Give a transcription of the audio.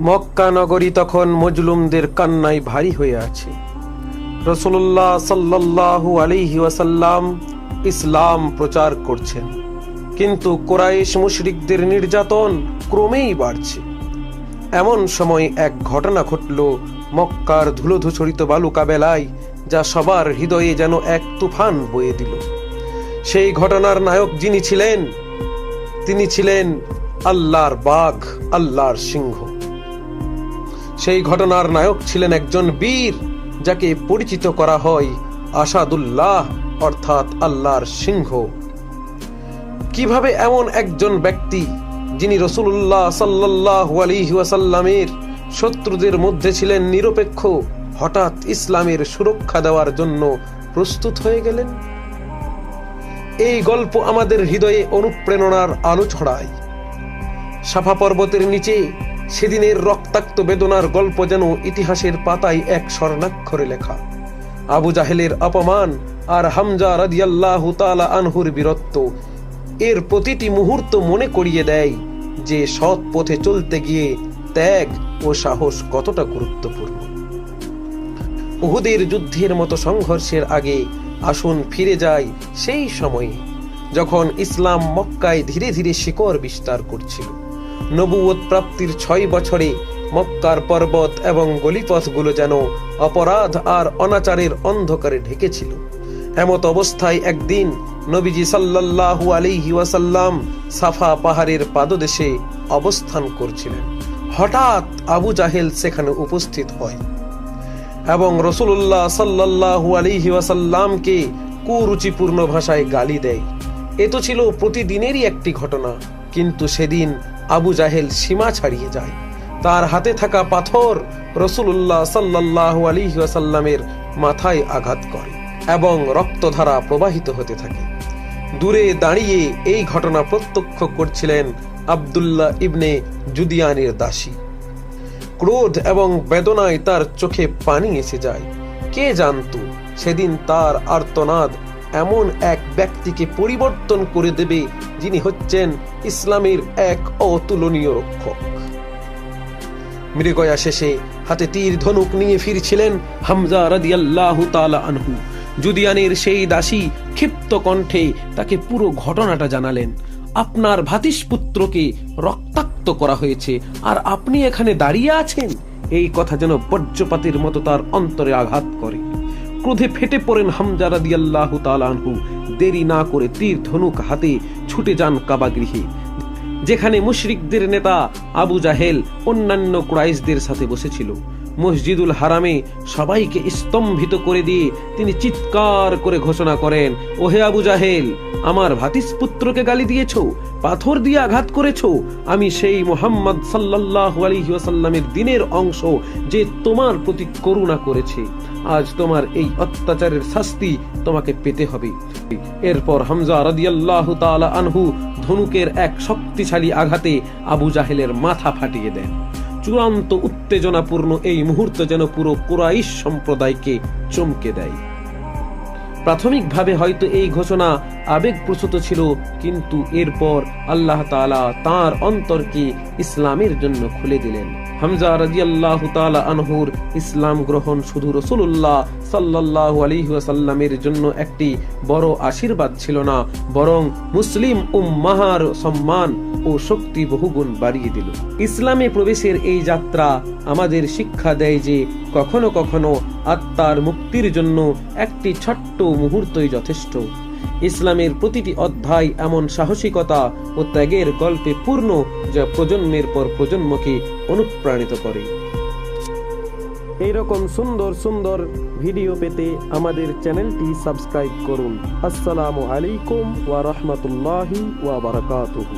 মক্কা নগরী তখন মজলুমদের কান্নায় ভারী হয়ে আছে। রসুল্লাহ সাল্লাল্লাহু আলাইহি ওয়াসাল্লাম ইসলাম প্রচার করছেন। কিন্তু কোরাইশ মুশরিকদের নির্যাতন ক্রমেই বাড়ছে। এমন সময় এক ঘটনা ঘটল মক্কার ধুলোধূসরিত বালুকা বেলায় যা সবার হৃদয়ে যেন এক তুফান বয়ে দিল। সেই ঘটনার নায়ক যিনি ছিলেন, তিনি ছিলেন আল্লাহর বাঘ, আল্লাহর সিংহ। সেই ঘটনার নায়ক ছিলেন একজন বীর, যাকে পরিচিত করা হয় আসাদুল্লাহ, অর্থাৎ আল্লাহর সিংহ। কীভাবে এমন একজন ব্যক্তি, যিনি রসুল্লাহ ওয়াসাল্লামের শত্রুদের মধ্যে ছিলেন নিরপেক্ষ, হঠাৎ ইসলামের সুরক্ষা দেওয়ার জন্য প্রস্তুত হয়ে গেলেন? এই গল্প আমাদের হৃদয়ে অনুপ্রেরণার আলো ছড়ায়। সাফা পর্বতের নিচে সেদিনের রক্তাক্ত বেদনার গল্প যেন ইতিহাসের পাতায় এক স্বর্ণাক্ষরে লেখা। আবু জাহেলের অপমান আর হামজা রাদিয়াল্লাহু তাআলা আনহুর বীরত্ব এর প্রতিটি মুহূর্ত মনে করিয়ে দেয় যে সৎ পথে চলতে গিয়ে ত্যাগ ও সাহস কতটা গুরুত্বপূর্ণ। উহুদের যুদ্ধের মতো সংঘর্ষের আগে আসুন ফিরে যাই সেই সময়ে, যখন ইসলাম মক্কায় ধীরে ধীরে শিকড় বিস্তার করছিল। নবুয়ত প্রাপ্তির ছয় বছরে মক্কার পর্বত এবং গলিপথগুলো যেন অপরাধ আর অনাচারের অন্ধকারে ঢেকেছিল। এমত অবস্থায় একদিন নবীজি আলাইহি ওয়াসাল্লাম সাফা পাহাড়ের পাদদেশে অবস্থান করছিলেন। হঠাৎ আবু জাহেল সেখানে উপস্থিত হয় এবং রসুল্লাহ আলাইহি ওয়াসাল্লামকে কুরুচিপূর্ণ ভাষায় গালি দেয়। এ তো ছিল প্রতিদিনেরই একটি ঘটনা। কিন্তু সেদিন আবু জাহেল সীমা ছাড়িয়ে যায়। তার হাতে থাকা পাথর রসুল্লাহ সাল্লাল্লাহু আলাইহি ওয়াসাল্লামের মাথায় আঘাত করে এবং রক্তধারা প্রবাহিত হতে থাকে। দূরে দাঁড়িয়ে এই ঘটনা প্রত্যক্ষ করছিলেন আব্দুল্লাহ ইবনে জুদিয়ানের দাসী। ক্রোধ এবং বেদনায় তার চোখে পানি এসে যায়। কে জানতো সেদিন তার আর্তনাদ এমন এক ব্যক্তিকে পরিবর্তন করে দেবে যিনি হচ্ছেন ইসলামের এক অতুলনীয় রক্ষক। মৃগয়া শেষে হাতে তীর ধনুক নিয়ে ফিরছিলেন হামজা রাদিয়াল্লাহু তাআলা আনহু। জুদিয়ানের সেই দাসী ক্ষিপ্ত কণ্ঠে তাকে পুরো ঘটনাটা জানালেন। আপনার ভাতিশপুত্রকে রক্তাক্ত করা হয়েছে, আর আপনি এখানে দাঁড়িয়ে আছেন? এই কথা যেন বজ্রপাতের মতো তার অন্তরে আঘাত করে। ক্রোধে ফেটে পড়েন হামজা আল্লাহ তালানহু দেরি না করে তীর ধনুক হাতে ছুটে যান কাবা গৃহে যেখানে মুশরিকদের নেতা আবু জাহেল, অন্যান্য ক্রাইশদের সাথে বসেছিল। মসজিদুল হারামে সবাইকে স্তম্ভিত করে দিয়ে তিনি চিৎকার করে ঘোষণা করেন, ওহে আবু জাহেল, আমার ভাতিসপুত্রকে গালি দিয়েছ, পাথর দিয়ে আঘাত করেছ, আমি সেই মোহাম্মদ সাল্লাল্লাহু আলাইহি ওয়াসাল্লামের দিনের অংশ যে তোমার প্রতি করুণা করেছে। আজ তোমার এই অত্যাচারের শাস্তি তোমাকে পেতে হবে। এরপর হামজা রাদিয়াল্লাহু তাআলা আনহু ধনুকের এক শক্তিশালী আঘাতে আবু জাহেলের মাথা ফাটিয়ে দেন। চূড়ান্ত উত্তেজনাপূর্ণ এই মুহূর্ত যেন পুরো কোরাইশ সম্প্রদায়কে চমকে দেয়। প্রাথমিকভাবে হয়তো এই ঘোষণা আবেগপ্রসূত ছিল, কিন্তু এরপর আল্লাহ তাআলা তার অন্তরকে ইসলামের জন্য খুলে দিলেন। হামজা রাদিয়াল্লাহু তাআলা আনহুর ইসলাম গ্রহণ শুধু রাসূলুল্লাহ সাল্লাল্লাহু আলাইহি ওয়াসাল্লামের জন্য একটি বড় আশীর্বাদ ছিল না, বরং মুসলিম উম্মাহার সম্মান ও শক্তি বহুগুণ বাড়িয়ে দিল। ইসলামে প্রবেশের এই যাত্রা আমাদের শিক্ষা দেয় যে কখনো কখনো আত্মার মুক্তির জন্য একটি ছোট্ট মুহূর্তই যথেষ্ট। ইসলামের প্রতিটি অধ্যায় এমন সাহসিকতা ও ত্যাগের গল্পে পূর্ণ যা প্রজন্মের পর প্রজন্মকে অনুপ্রাণিত করে। এইরকম সুন্দর সুন্দর ভিডিও পেতে আমাদের চ্যানেলটি সাবস্ক্রাইব করুন। আসসালামু আলাইকুম ওয়া রাহমাতুল্লাহি ওয়া বারাকাতুহু।